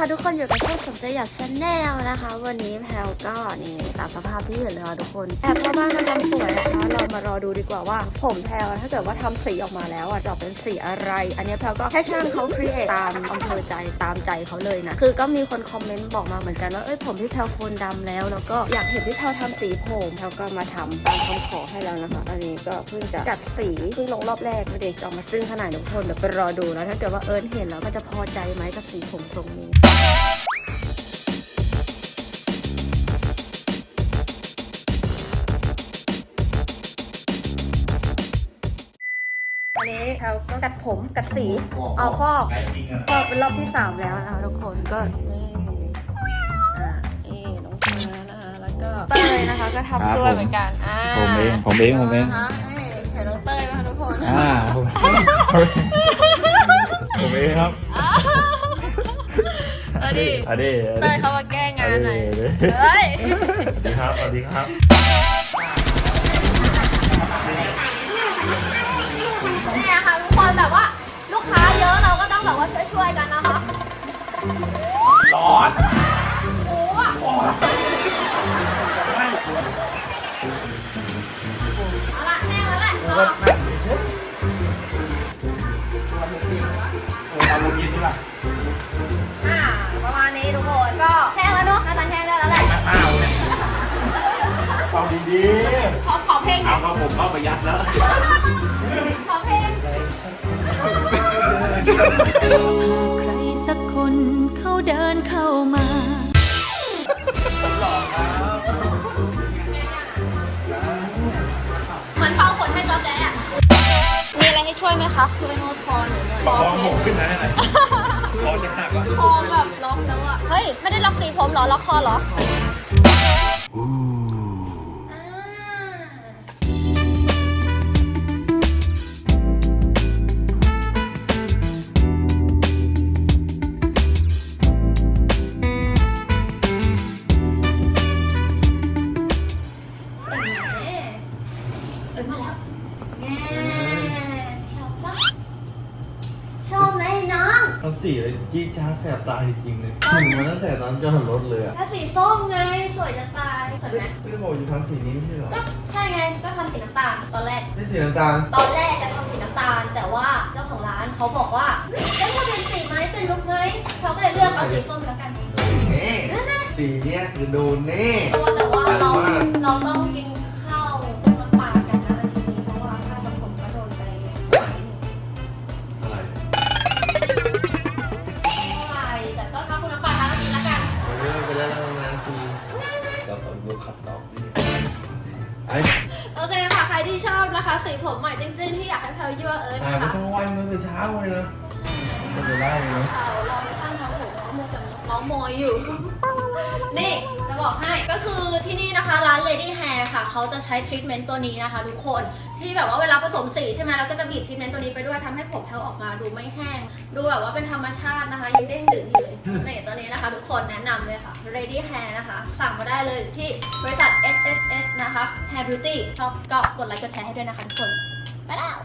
จะหยัดชาแนลนะคะ วันนี้แพลก็นี่ตามสภาพที่เห็นเลยค่ะทุกคนแอบเข้าบ้านมาทำสวยนะคะเรามารอดูดีกว่าว่า ผมแพลถ้าเกิดว่าทำสีออกมาแล้วอะจะเป็นสีอะไร อันนี้แพลก็ให้ช่างเขาครีเอทตามอำเภอใจตามใจเขาเลยนะคือก็มีคนคอมเมนต์บอกมาเหมือนกันว่าเอ้ยผมพี่แพลโคนดำแล้ว แล้วก็อยากเห็นพี่แพลทำสีผมแพลก็มาทำตามคำขอให้แล้วนะคะ อันนี้ก็เพิ่งจะจัดสีเพิ่งลงรอบแรกเด็กจะออกมาจึ้งขนาดหนทุกคนเดี๋ยวไปรอดูแล้วถ้าเกิดว่าเอิญเห็นแล้วมันจะพอใจไหมกับสีผมทรงนี้ อันนี้แพลก็กัดผมกัดสีเอาฟอกไก่จริงอะก็เป็นรอบที่3แล้วนะคะทุกคนก็นี่อ่านี่น้องเฟิร์นนะคะแล้วก็เต้ยนะคะก็ทำตัวเหมือนกันอ่าผมเองผมเองผมเองนะคะนี่เห็นน้องเต้ยไหมคะทุกคนอ่าผมผมเองครับเออดิอันนี้เต้ยเขามาแก้งานหน่อยอันนี้เฮ้ยสวัสดีครับสวัสดีครับ กันนะคะร้อนโอ้อะเอาละแน่แล้วแหละโอ้ทำโมกินนี่ป่ะอ่าประมาณนี้ทุกคนก็แห้งแล้วเนาะน่าจะแห้งได้แล้วแหละข้าวเนี่ยเอาดีขอขอเพลงๆเอาครับผมเข้าไปยัดแล้ว ขอเพลงใให้ช่วยไหมคะช่วยนวดคอหนูหน่อยประคองผมขึ้นนะไหนคอจะหักแล้วคอแบบล็อกแล้วอะเฮ้ย ไม่ได้ล็อกสีผมเหรอ ล็อกคอเหรอ น้องทำสีเลยจี้จ้าดแสบตาจริงๆเลยถึงมาตั้งแต่ตอนจอดรถเลยอะถ้าสีส้มไงสวยจะตายสวยไหมไม่ได้บอกจะทำสีนี้ไม่ใช่เหรอ ก็ใช่ไงก็ทำสีน้ำตาลตอนแรก นี่สีน้ำตาลตอนแรกจะทำสีน้ำตาล แต่ว่าเจ้าของร้านเขาบอกว่าจะมาเป็นสีไหมเป็นลุกไหมเขาก็เลยเลือกเอาสีส้มแล้วกันเน่สีเนี้ยคือโดนแน่ตัวแต่ว่าเราเราต้องกิน ไอ้โอเคค่ะ ใครที่ชอบนะคะสีผมใหม่จริงๆที่อยากให้เพลยั่วเอิร์ธถ่ายนะไปคะทั้งวันตั้งแต่เช้าเลยนะมันจะได้เลยนะข่าวเราช่างทำผมเขาโมจะเมาส์มอยอยู่ นี่จะบอกให้ก็คือที่นี่นะคะร้าน Lady Hair ค่ะ เขาจะใช้ทรีทเมนต์ตัวนี้นะคะทุกคนที่แบบว่าเวลาผสมสีใช่ไหมแล้วก็จะบีบทรีทเมนต์ตัวนี้ไปด้วยทำให้ผมแพลออกมาดูไม่แห้ง ดูแบบว่าเป็นธรรมชาตินะคะยังเด้งดึงอยู่เลยนี่ตัวนี้นะคะ ทุกคนแนะนำเลยค่ะ Lady Hair นะคะ สั่งมาได้เลยที่บริษัท SSS นะคะ Hair Beauty ชอบก็กดไลค์กดแชร์ให้ด้วยนะคะทุกคนไปแล้ว